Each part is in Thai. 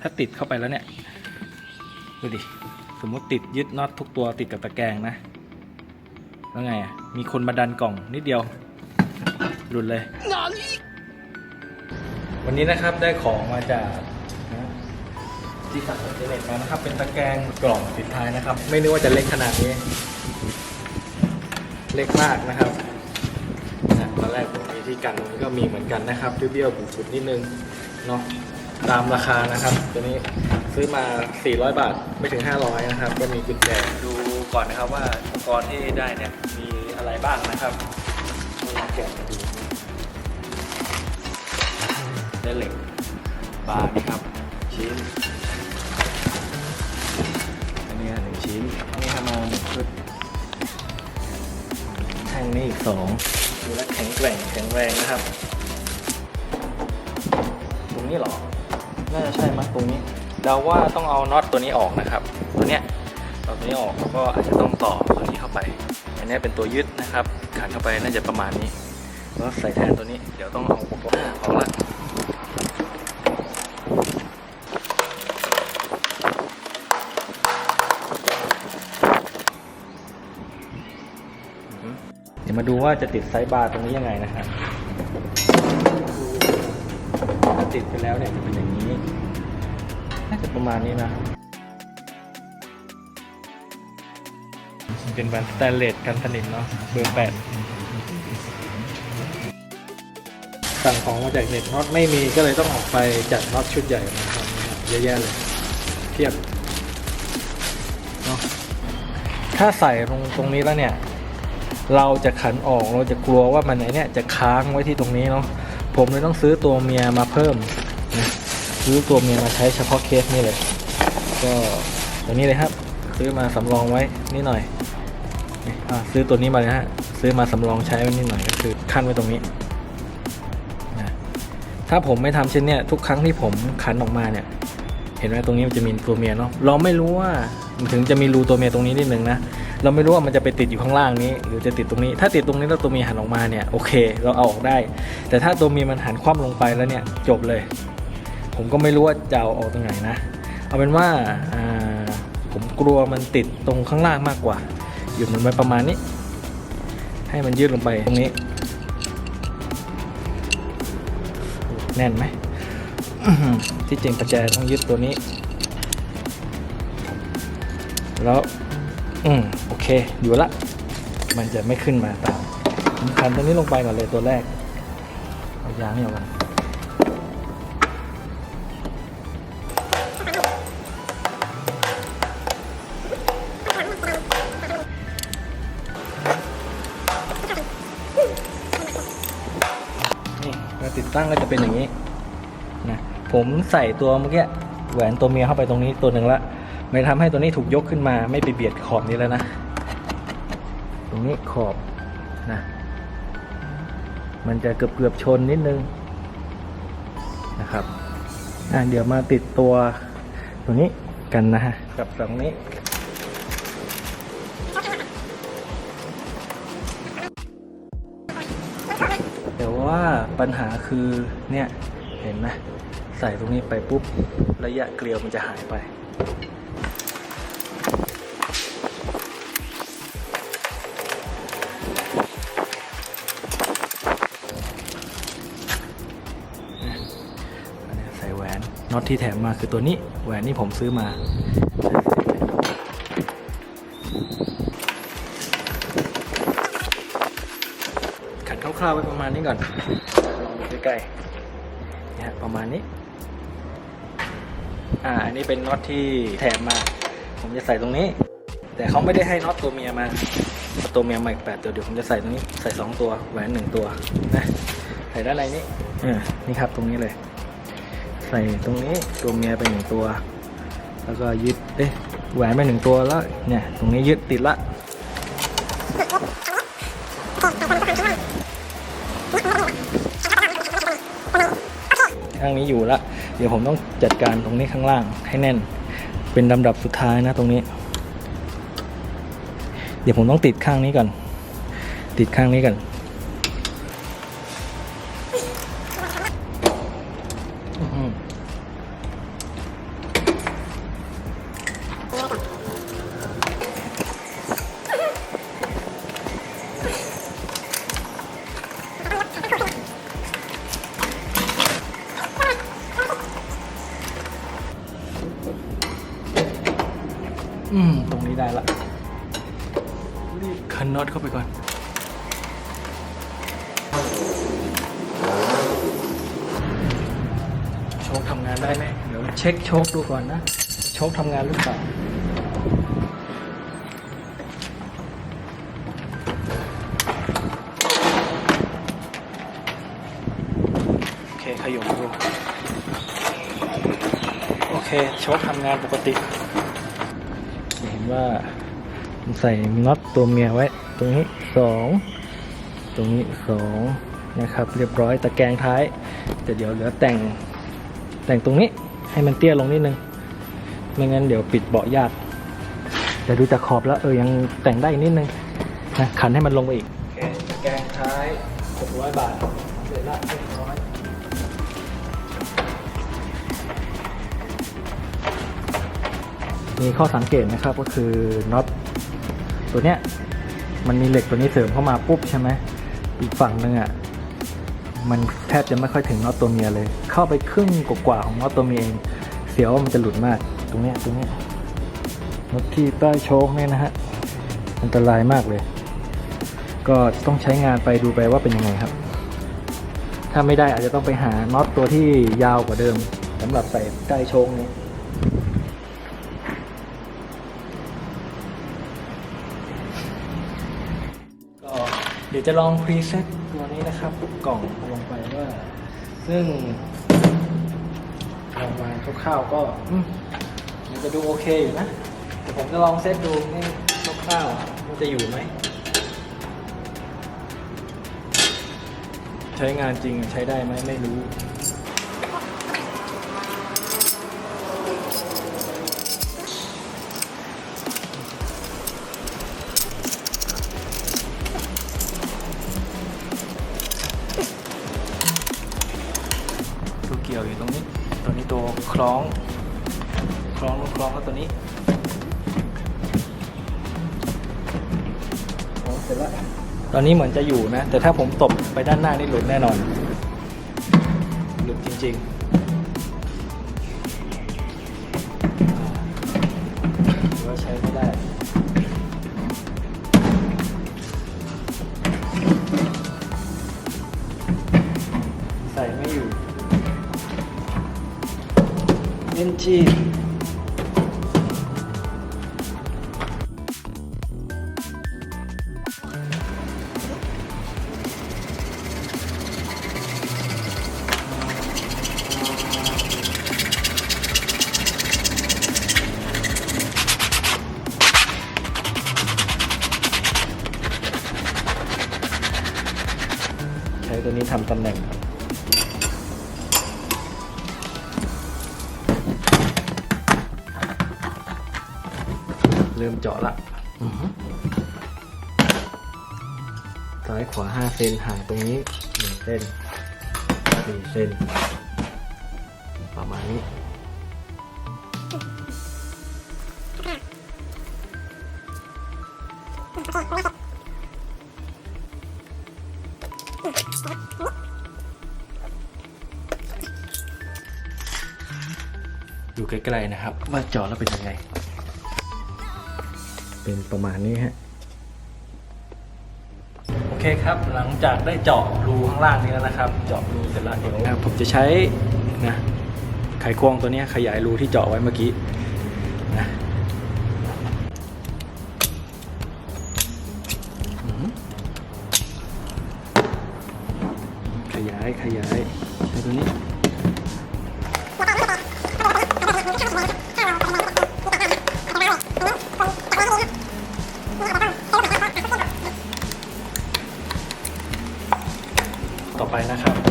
ถ้าติดเข้าไปแล้วเนี่ย ดูดิ สมมติติดยึดน็อตทุกตัวติดกับตะแกรงนะ แล้วไงอะ มีคนมาดันกล่องนิดเดียว หลุดเลย วันนี้นะครับได้ของมาจากนะที่สั่งอินเทอร์เน็ตมานะครับ เป็นตะแกรงกล่องติดท้ายนะครับ ไม่นึกว่าจะเล็กขนาดนี้ เล็กมากนะครับตอนแรกผมมีที่กันตรงนี้ก็มีเหมือนกันนะครับเบี้ยวๆบุดๆนิดนึงเนาะ ตามราคานะครับ ตัวนี้ซื้อมา 400 บาทไม่ถึง 500 นะครับ ก็มีกุญแจดูก่อนนะครับว่าอุปกรณ์ที่ได้เนี่ยมีอะไรบ้างนะครับลองแกะมาดูได้เหล็กบาร์นี่ครับชิ้นอันนี้หนึ่งชิ้นอันนี้ทำมาหนึ่งชุดแท่งนี้อีกสองดูแลแข็งแกร่งแข็งแรงนะครับ ตรงนี้หรอ น่าจะใช่มั้ยตรงนี้เดาว่าต้องเอาน็อตตัวนี้ออกนะครับ ตัวเนี้ยเอาตัวนี้ออกแล้วก็อาจจะต้องต่อตัวนี้เข้าไป อันนี้เป็นตัวยึดนะครับขันเข้าไปน่าจะประมาณนี้แล้วใส่แทนตัวนี้เดี๋ยวต้องเอาอุปกรณ์ออกละเดี๋ยวมาดูว่าจะติดไซส์บาร์ตรงนี้ยังไงนะครับ ติดไปแล้วเนี่ยจะเป็นอย่างนี้ น่าจะประมาณนี้นะ เป็นแบรนด์สแตนเลสกันสนิมเนาะเบอร์แปดสั่งของมาจากเน็ตน็อตไม่มีก็เลยต้องออกไปจัดน็อตชุดใหญ่มาทำนะครับเยอะแยะเลย เทียบเนาะถ้าใส่ตรงตรงนี้แล้วเนี่ย เราจะขันออกเราจะกลัวว่ามันไอเนี่ยจะค้างไว้ที่ตรงนี้เนาะ ผมเลยต้องซื้อตัวเมียมาเพิ่มนะซื้อตัวเมียมาใช้เฉพาะเคสนี่เลย ก็ตัวนี้เลยครับ ซื้อมาสำรองไว้นิดหน่อยอซื้อตัวนี้มาเลยฮะซื้อมาสำรองใช้ไว้นิดหน่อยก็คือขั้นไว้ตรงนี้นะถ้าผมไม่ทำเช่นเนี้ยทุกครั้งที่ผมขันออกมาเนี่ย เห็นไหมตรงนี้มันจะมีตัวเมียเนาะเราไม่รู้ว่าถึงจะมีรูตัวเมียตรงนี้นิดนึงนะเราไม่รู้ว่ามันจะไปติดอยู่ข้างล่างนี้ หรือจะติดตรงนี้ ถ้าติดตรงนี้แล้วตัวเมียหันออกมาเนี่ยโอเค เราเอาออกได้ แต่ถ้าตัวเมียมันหันคว่ำลงไปแล้วเนี่ยจบเลย ผมก็ไม่รู้ว่าจะเอาออกตรงไหนนะ เอาเป็นว่าผมกลัวมันติดตรงข้างล่างมากกว่า หยุดมันไว้ประมาณนี้ ให้มันยืดลงไปตรงนี้ แน่นไหม ที่จริงประแจต้องยึดตัวนี้ แล้ว อืมโอเค อยู่ละ มันจะไม่ขึ้นมาตามผมคันตัวนี้ลงไปก่อนเลยตัวแรก เอายางนี่ออกมานี่เรติดตั้งก็จะเป็นอย่างนี้ ผมใส่ตัวเมื่อกี้แหวนตัวเมียเข้าไปตรงนี้ตัวหนึ่งละมันทำให้ตัวนี้ถูกยกขึ้นมา ไม่ไปเบียดขอบนี้แล้วนะ ตรงนี้ขอบนะ มันจะเกือบเกือบๆชนนิดนึงนะครับอะเดี๋ยวมาติดตัวตัวนี้กันนะฮะกับตรงนี้แต่ว่าปัญหาคือเนี่ยเห็นไหม ใส่ตรงนี้ไปปุ๊บ ระยะเกลียวมันจะหายไป ใส่แหวนน็อตที่แถมมาคือตัวนี้ แหวนนี่ผมซื้อมาขัดคร่าวๆไว้ประมาณนี้ก่อนลองดูใกล้ๆนี่ยประมาณนี้ อ่าอันนี้เป็นน็อตที่แถมมา ผมจะใส่ตรงนี้ แต่เขาไม่ได้ให้น็อตตัวเมียมาตัวเมียมาอีกแปดตัวเดี๋ยวผมจะใส่ตรงนี้ใส่สองตัวแหวนหนึ่งตัวนะใส่ด้านในนี้อ่านี่ครับตรงนี้เลย ใส่ตรงนี้ตัวเมียไปหนึ่งตัว แล้วก็ยึดเอ๊ะแหวนไปหนึ่งตัวแล้วเนี่ยตรงนี้ยึดติดละ ข้างนี้อยู่ละเดี๋ยวผมต้องจัดการตรงนี้ข้างล่างให้แน่น เป็นลำดับสุดท้ายนะตรงนี้ เดี๋ยวผมต้องติดข้างนี้ก่อน ติดข้างนี้ก่อน น็อตเข้าไปก่อน โชคทำงานได้ไหมเดี๋ยวเช็คโชคดูก่อนนะ โชคทำงานหรือเปล่าโอเคขยมดูโอเค โชคทำงานปกติ เห็นว่าใส่น็อตตัวเมียไว้ ตรงนี้สองตรงนี้สองนะครับ เรียบร้อยตะแกรงท้าย แต่เดี๋ยวเหลือแต่งแต่งตรงนี้ให้มันเตี้ยลงนิดนึง ไม่งั้นเดี๋ยวปิดเบาะยากแต่ดูจากขอบแล้วเออยังแต่งได้อีกนิดนึงนะขันให้มันลงไปอีกโอเคตะแกรงท้าย 600 บาทเสร็จละเรียบร้อยมีข้อสังเกตนะครับก็คือน็อตตัวเนี้ย มันมีเหล็กตัวนี้เสริมเข้ามาปุ๊บใช่ไหมอีกฝั่งหนึ่งอะมันแทบจะไม่ค่อยถึงน็อตตัวเมียเลย เข้าไปครึ่งกว่าของน็อตตัวเมียเองเสียวมันจะหลุดมาก ตรงเนี้ยตรงเนี้ยน็อตที่ใต้โชคเนี่ยนะฮะอันตรายมากเลย ก็ต้องใช้งานไปดูไปว่าเป็นยังไงครับ ถ้าไม่ได้อาจจะต้องไปหาน็อตตัวที่ยาวกว่าเดิมสำหรับใส่ใต้โชคนี้ เดี๋ยวจะลองพรีเซตตัวนี้นะครับกล่องลงไปว่า ซึ่งลงมาคร่าวๆก็มมันจะดูโอเคอยู่นะแต่ผมจะลองเซตดูนี่คร่าวๆมันจะอยู่ไหม ใช้งานจริงใช้ได้ไหมไม่รู้ นี้ตัวคล้องคล้องคล้องก็ตัวนี้โอ้เสร็จแล้วตอนนี้เหมือนจะอยู่นะ แต่ถ้าผมตบไปด้านหน้านี่หลุดแน่นอน หลุดจริง ๆ NG ใช้ตัวนี้ทำตำแหน่ง เริ่มเจาะละซ้ายขวา5เซนห่างตรงนี้1เซน4เซนประมาณนี้อยู่ใกล้ๆนะครับ ว่าเจาะแล้วเป็นยังไง เป็นประมาณนี้ฮะโอเคครับหลังจากได้เจาะรูข้างล่างนี้แล้วนะครับ เจาะรูเสร็จแล้วเดี๋ยวนะครับผมจะใช้นะไขควงตัวเนี้ยขยายรูที่เจาะไว้เมื่อกี้นะอืมขยายขยาย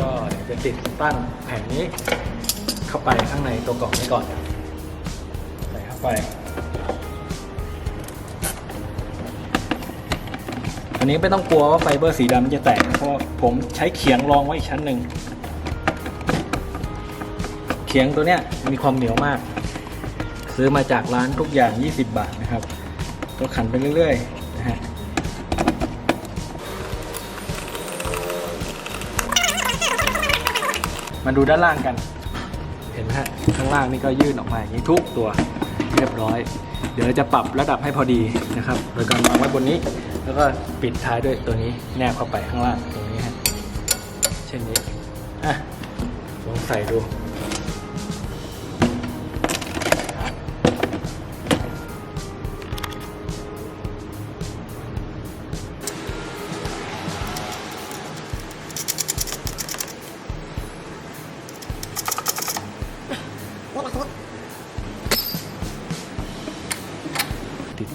ก็เดี๋ยวจะติดตั้งแผงนี้ เข้าไปข้างในตัวกล่องนี้ก่อนใส่เข้าไป อันนี้ไม่ต้องกลัวว่าไฟเบอร์สีดำมันจะแตก เพราะผมใช้เขียงรองไว้อีกชั้นหนึ่งเขียงตัวเนี้ยมีความเหนียวมาก ซื้อมาจากร้านทุกอย่าง 20 บาทนะครับ ก็ขันไปเรื่อยๆนะฮะ มาดูด้านล่างกัน เห็นไหมฮะข้างล่างนี่ก็ยื่นออกมาอย่างนี้ทุกตัวเรียบร้อย เดี๋ยวจะปรับระดับให้พอดีนะครับ โดยการวางไว้บนนี้ แล้วก็ปิดท้ายด้วยตัวนี้แนบเข้าไปข้างล่างตรงนี้ฮะเช่นนี้อะลองใส่ดู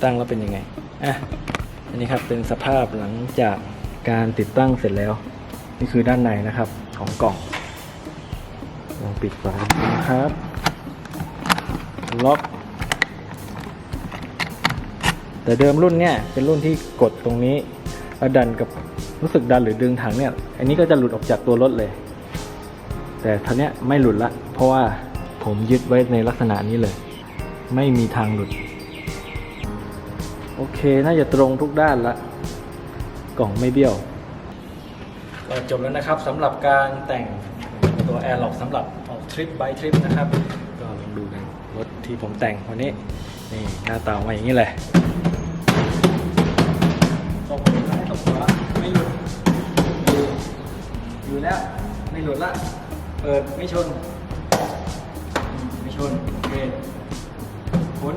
ตั้งแล้วเป็นยังไงอะอันนี้ครับเป็นสภาพหลังจากการติดตั้งเสร็จแล้ว นี่คือด้านในนะครับของกล่องลองปิดฝาดูนะครับ ล็อก แต่เดิมรุ่นเนี่ยเป็นรุ่นที่กดตรงนี้แล้วดันกับรู้สึกดันหรือดึงถังเนี่ย อันนี้ก็จะหลุดออกจากตัวรถเลย แต่ท่านี้ไม่หลุดละ เพราะว่าผมยึดไว้ในลักษณะนี้เลย ไม่มีทางหลุด โอเค น่าจะตรงทุกด้านละ กล่องไม่เบี้ยว ก็จบแล้วนะครับสำหรับการแต่งตัว a i r l o c k สำหรับออกทริป by ทริปนะครับ ก็ลองดูกันรถที่ผมแต่งวันนี้ นี่หน้าตาออกมาอย่างนี้เลยตกซ้ายตกขวาไม่หลุดอยู่อยู่แล้ว ไม่หลุดละ เปิดไม่ชน ไม่ชน โอเคพ้น